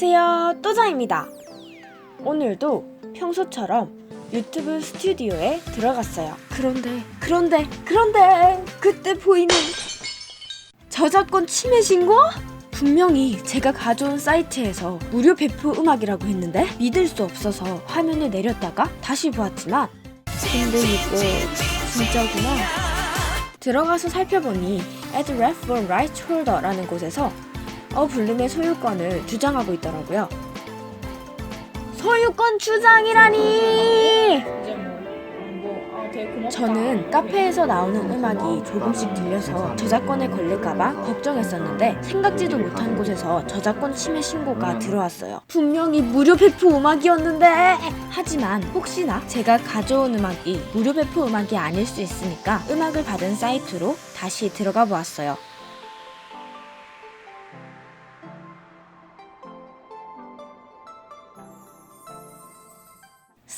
안녕하세요. 또자입니다. 오늘도 평소처럼 유튜브 스튜디오에 들어갔어요. 그런데, 그런데, 그런데, 그때 보이는 저작권 침해 신고? 분명히 제가 가져온 사이트에서 무료 배포 음악이라고 했는데 믿을 수 없어서 화면을 내렸다가 다시 보았지만 근데 이거 진짜구나. 들어가서 살펴보니 Add Ref for Right Holder라는 곳에서 어블룸의 소유권을 주장하고 있더라고요. 소유권 주장이라니! 저는 카페에서 나오는 음악이 조금씩 들려서 저작권에 걸릴까봐 걱정했었는데 생각지도 못한 곳에서 저작권 침해 신고가 들어왔어요. 분명히 무료 배포 음악이었는데! 하지만 혹시나 제가 가져온 음악이 무료 배포 음악이 아닐 수 있으니까 음악을 받은 사이트로 다시 들어가 보았어요.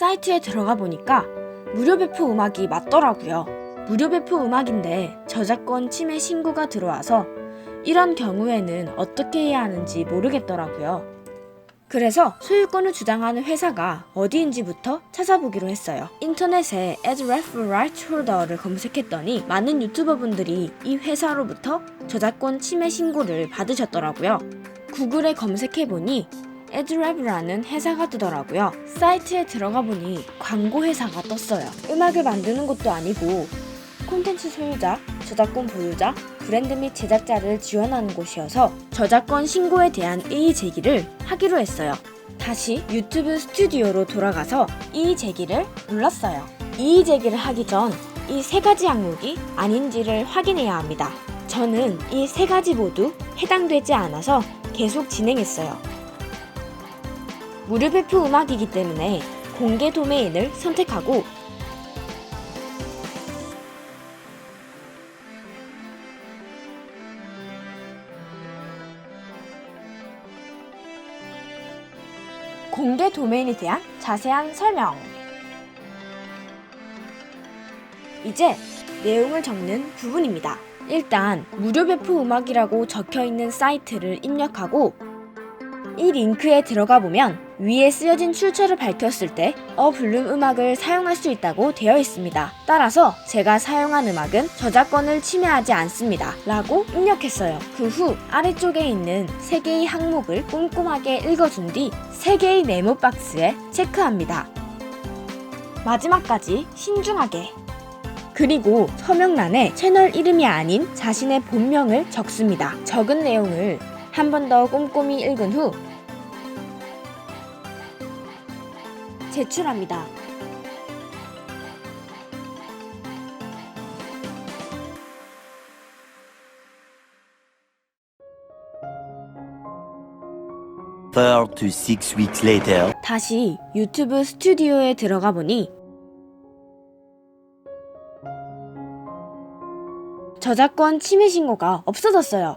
사이트에 들어가 보니까 무료 배포 음악이 맞더라고요. 무료 배포 음악인데 저작권 침해 신고가 들어와서 이런 경우에는 어떻게 해야 하는지 모르겠더라고요. 그래서 소유권을 주장하는 회사가 어디인지부터 찾아보기로 했어요. 인터넷에 As Ref Right Holder를 검색했더니 많은 유튜버분들이 이 회사로부터 저작권 침해 신고를 받으셨더라고요. 구글에 검색해보니 에드랩이라는 회사가 뜨더라고요. 사이트에 들어가 보니 광고 회사가 떴어요. 음악을 만드는 것도 아니고 콘텐츠 소유자, 저작권 보유자, 브랜드 및 제작자를 지원하는 곳이어서 저작권 신고에 대한 이의 제기를 하기로 했어요. 다시 유튜브 스튜디오로 돌아가서 이의 제기를 눌렀어요. 이의 제기를 하기 전 이 세 가지 항목이 아닌지를 확인해야 합니다. 저는 이 세 가지 모두 해당되지 않아서 계속 진행했어요. 무료 배포 음악이기 때문에 공개 도메인을 선택하고 공개 도메인에 대한 자세한 설명. 이제 내용을 적는 부분입니다. 일단 무료 배포 음악이라고 적혀 있는 사이트를 입력하고 이 링크에 들어가 보면 위에 쓰여진 출처를 밝혔을 때 어블룸 음악을 사용할 수 있다고 되어 있습니다. 따라서 제가 사용한 음악은 저작권을 침해하지 않습니다. 라고 입력했어요. 그 후 아래쪽에 있는 세 개의 항목을 꼼꼼하게 읽어준 뒤세 개의 네모 박스에 체크합니다. 마지막까지 신중하게. 그리고 서명란에 채널 이름이 아닌 자신의 본명을 적습니다. 적은 내용을 한 번 더 꼼꼼히 읽은 후 제출합니다. 다시 유튜브 스튜디오에 들어가 보니 저작권 침해 신고가 없어졌어요.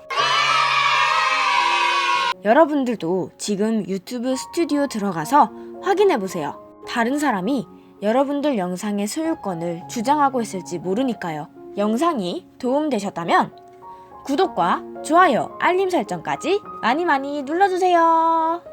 여러분들도 지금 유튜브 스튜디오 들어가서 확인해 보세요. 다른 사람이 여러분들 영상의 소유권을 주장하고 있을지 모르니까요. 영상이 도움되셨다면 구독과 좋아요, 알림 설정까지 많이 많이 눌러주세요.